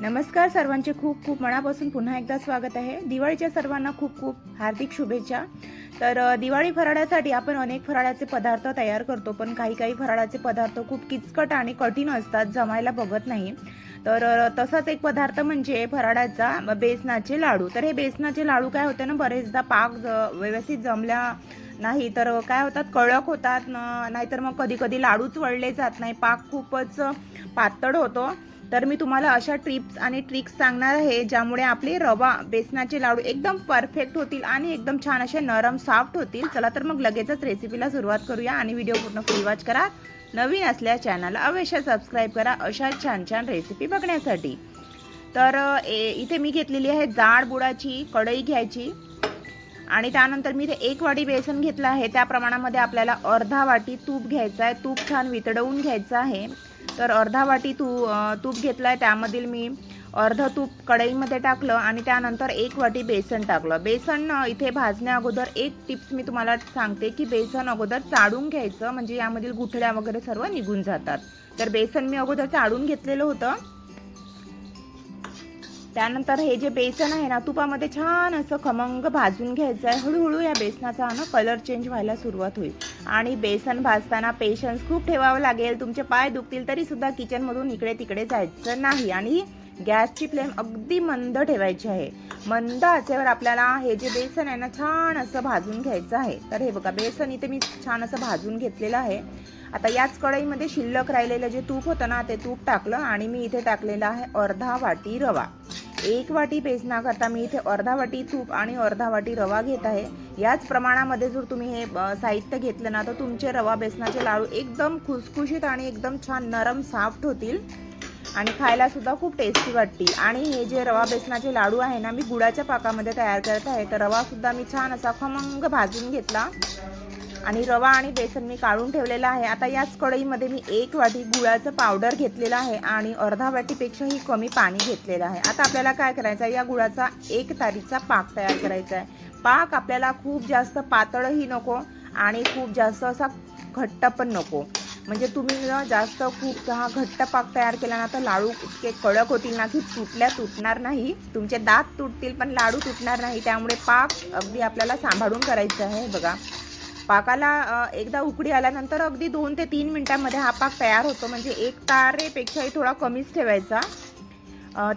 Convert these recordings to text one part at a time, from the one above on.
नमस्कार सर्वांचे. खूप खूप मनापासून पुन्हा एकदा स्वागत आहे. दिवाळीच्या सर्वांना खूप खूप हार्दिक शुभेच्छा. तर दिवाळी फराळासाठी आपण अनेक फराळाचे पदार्थ तयार करतो पण काही काही फराळाचे पदार्थ खूप किचकट आणि कठीण असतात जमायला बघत नाही. तर तसाच एक पदार्थ म्हणजे फराळाचा बेसनाचे लाडू. तर हे बेसनाचे लाडू काय होते ना बरेचदा पाक ज- व्यवस्थित जमल्या नाही तर काय होतात कडक होतात नाहीतर मग कधी कधी लाडूच वळले जात नाही. पाक खूपच पातळ होतो. तर मी तुम्हाला अशा ट्रिप्स आणि ट्रिक्स सांगणार आहे ज्यामुळे आपले रवा बेसनाचे लाडू एकदम परफेक्ट होतील आणि एकदम छान असे नरम सॉफ्ट होतील. चला तर मग लगेचच रेसिपीला सुरुवात करूया आणि व्हिडिओ पूर्ण फुल वॉच करा. नवीन असल्या चॅनलला अवश्य सबस्क्राईब करा अशा छान छान रेसिपी बघण्यासाठी. तर ए- इथे मी घेतलेली आहे जाड बुडाची कढई घ्यायची. आणि त्यानंतर मी इथे एक वाटी बेसन घेतलं आहे. त्या प्रमाणामध्ये आपल्याला अर्धा वाटी तूप घ्यायचं आहे. तूप छान वितळवून घ्यायचं आहे. तर अर्धा वाटी तू तूप घेतलं आहे त्यामधील मी अर्ध तूप कढईमध्ये टाकलं आणि त्यानंतर एक वाटी बेसन टाकलं. बेसन इथे भाजण्या अगोदर एक टिप्स मी तुम्हाला सांगते की बेसन अगोदर चाळून घ्यायचं म्हणजे यामधील गुठळ्या वगैरे सर्व निघून जातात. तर बेसन मी अगोदर चाळून घेतलेलं होतं. त्यानंतर हे जे बेसन आहे ना तुपामध्ये छान असं खमंग भाजून घ्यायचं आहे हळूहळू या बेसनाचा ना कलर चेंज व्हायला सुरुवात होईल. आणि बेसन भाजताना पेशन्स खूप ठेवावं लागेल. तुमचे पाय दुखतील तरी सुद्धा किचनमधून इकडे तिकडे जायचं नाही. आणि गॅसची फ्लेम अगदी मंद ठेवायची आहे. मंद आचेवर आपल्याला हे जे बेसन आहे ना छान असं भाजून घ्यायचं आहे. तर हे बघा बेसन इथे मी छान असं भाजून घेतलेलं आहे. आता याच कढईमध्ये शिल्लक राहिलेलं जे तूप होतं ना ते तूप टाकलं आणि मी इथे टाकलेलं आहे अर्धा वाटी रवा. एक वाटी बेसनाकरता मी इथे अर्धा वाटी तूप आणि अर्धा वाटी रवा घेत आहे. याच प्रमाणामध्ये जर तुम्ही हे साहित्य घेतलं ना तर तुमचे रवा बेसनाचे लाडू एकदम खुसखुशीत आणि एकदम छान नरम साफ्ट होतील. आणि खायला सुद्धा खूप टेस्टी वाटतील. आणि हे जे रवा बेसनाचे लाडू आहे ना मी गुळाच्या पाकामध्ये तयार करत आहे. तर रवासुद्धा मी छान असा खमंग भाजून घेतला. आणि रवा आणि बेसन मी काढून ठेवलेलं आहे. आता याच कढईमध्ये मी एक वाटी गुळाचं पावडर घेतलेलं आहे आणि अर्धा वाटीपेक्षाही कमी पाणी घेतलेलं आहे. आता आपल्याला काय करायचं आहे? या गुळाचा एक तारीचा पाक तयार करायचा आहे. पाक आपल्याला खूप जास्त पातळही नको आणि खूप जास्त असा घट्ट पण नको. म्हणजे तुम्ही ना जास्त खूप हा घट्ट पाक तयार केला ना तर लाडू इतके कडक होतील ना की तुटल्या तुटणार नाही. तुमचे दात तुटतील पण लाडू तुटणार नाही. त्यामुळे पाक अगदी आपल्याला सांभाळून करायचं आहे. बघा. पाकाला एकदा उकडी आल्यानंतर अगदी दोन ते तीन मिनटांमध्ये हा पाक तयार होतो. म्हणजे एक तारेपेक्षाही थोडा कमीच ठेवायचा.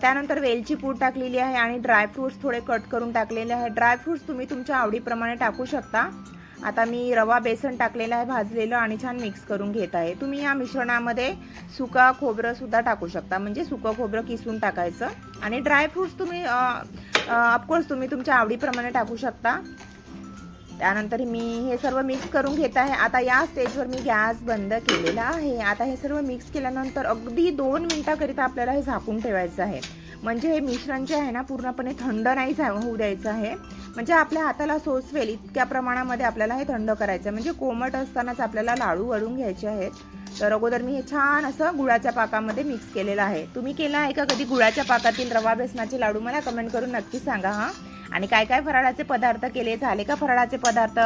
त्यानंतर वेलची पूड टाकलेली आहे आणि ड्रायफ्रूट्स थोडे कट करून टाकलेले आहे. ड्रायफ्रूट्स तुम्ही तुमच्या आवडीप्रमाणे टाकू शकता. आता मी रवा बेसन टाकलेलं आहे भाजलेलं आणि छान मिक्स करून घेत आहे. तुम्ही या मिश्रणामध्ये सुका खोबरं सुद्धा टाकू शकता. म्हणजे सुकं खोबरं किसून टाकायचं. आणि ड्रायफ्रूट्स तुम्ही ऑफकोर्स तुम्ही तुमच्या आवडीप्रमाणे टाकू शकता. त्यानंतर मी हे सर्व मिक्स करून घेत आहे. आता या स्टेजवर मी गॅस बंद केलेला आहे. आता हे सर्व मिक्स केल्यानंतर अगदी दोन मिनटाकरिता आपल्याला हे झाकून ठेवायचं आहे. म्हणजे हे मिश्रण जे आहे ना पूर्णपणे थंड नाही झा- होऊ द्यायचं आहे. म्हणजे आपल्या हाताला सोसवेल इतक्या प्रमाणामध्ये आपल्याला हे थंड करायचं आहे. म्हणजे कोमट असतानाच आपल्याला लाडू वळून घ्यायचे आहेत. तर अगोदर मी हे छान असं गुळाच्या पाकामध्ये मिक्स केलेलं आहे. तुम्ही केलं आहे का कधी गुळाच्या पाकातील रवा बेसनाचे लाडू? मला कमेंट करून नक्की सांगा हां. आणि काय काय फराळाचे पदार्थ केले? झाले का फराळाचे पदार्थ?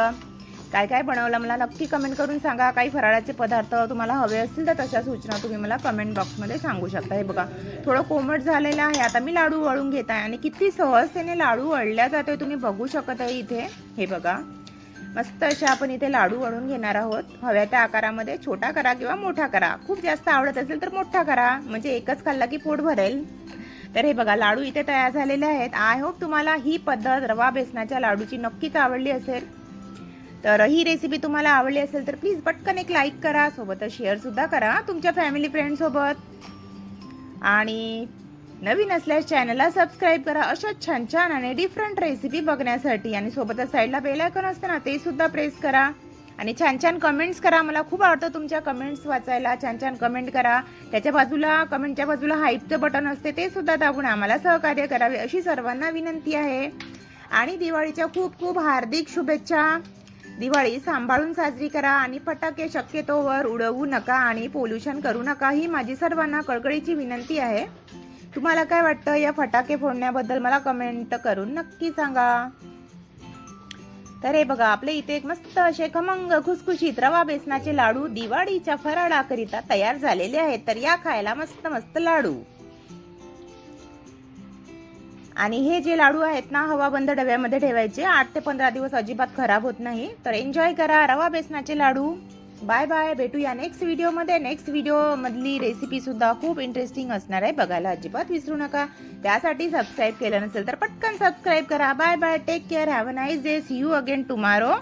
काय काय बनवलं? मला नक्की कमेंट करून सांगा. काही फराळाचे पदार्थ तुम्हाला हवे असतील तर तशा सूचना तुम्ही मला कमेंट बॉक्समध्ये सांगू शकता. हे बघा थोडं कोमट झालेलं आहे. आता मी लाडू वळून घेत आहे आणि किती सहजतेने लाडू वळल्या जाते तुम्ही बघू शकत आहे इथे. हे बघा मस्त असे आपण इथे लाडू वळून घेणार आहोत. हव्या त्या आकारामध्ये छोटा करा किंवा मोठा करा. खूप जास्त आवडत असेल तर मोठा करा. म्हणजे एकच खाल्ला की पोट भरेल. तर हे बघा लाडू इथे तयार झालेले आहेत. आय होप तुम्हाला ही पद्धत रवा बेसनाच्या लाडूची नक्कीच आवडली असेल. तर ही रेसिपी तुम्हाला आवडली असेल तर प्लीज पटकन एक लाईक करा सोबतच शेअरसुद्धा करा तुमच्या फॅमिली फ्रेंडसोबत आणि नवीन असल्यास चॅनलला सबस्क्राईब करा अशा छान छान आणि डिफरंट रेसिपी बघण्यासाठी. आणि सोबतच साईडला बेल आयकॉन असतं ना ते सुद्धा प्रेस करा. आणि छान छान कमेंट्स करा. मला खूप आवडतं तुमच्या कमेंट्स वाचायला. छान छान कमेंट करा. त्याच्या बाजूला कमेंटच्या बाजूला हाईपचं बटन असते ते सुद्धा दाबून आम्हाला सहकार्य करावे अशी सर्वांना विनंती आहे. आणि दिवाळीच्या खूप खूप हार्दिक शुभेच्छा. दिवाळी सांभाळून साजरी करा आणि फटाके शक्यतोवर उडवू नका आणि पोल्युशन करू नका ही माझी सर्वांना कळकळीची विनंती आहे. तुम्हाला काय वाटतं? या फटाके फोडण्याबद्दल मला कमेंट करून नक्की सांगा. तर हे बघा आपल्या इथे एक मस्त असे खमंग खुसखुशीत रवा बेसनाचे लाडू दिवाळीच्या फराळाकरिता तयार झालेले आहेत. तर या खायला मस्त मस्त लाडू. आणि हे जे लाडू आहेत ना हवाबंद डब्यामध्ये ठेवायचे. आठ ते पंधरा दिवस अजिबात खराब होत नाही. तर एन्जॉय करा रवा बेसनाचे लाडू. Bye bye. भेटूया नेक्स्ट व्हिडिओमध्ये नेक्स्ट व्हिडिओमधली रेसिपी सुद्धा खूप इंटरेस्टिंग असणार आहे. बघायला अजिबात विसरू नका. त्यासाठी सबस्क्राईब केलं नसेल तर पटकन सबस्क्राईब करा. Bye bye. Take care have a nice day see you again tomorrow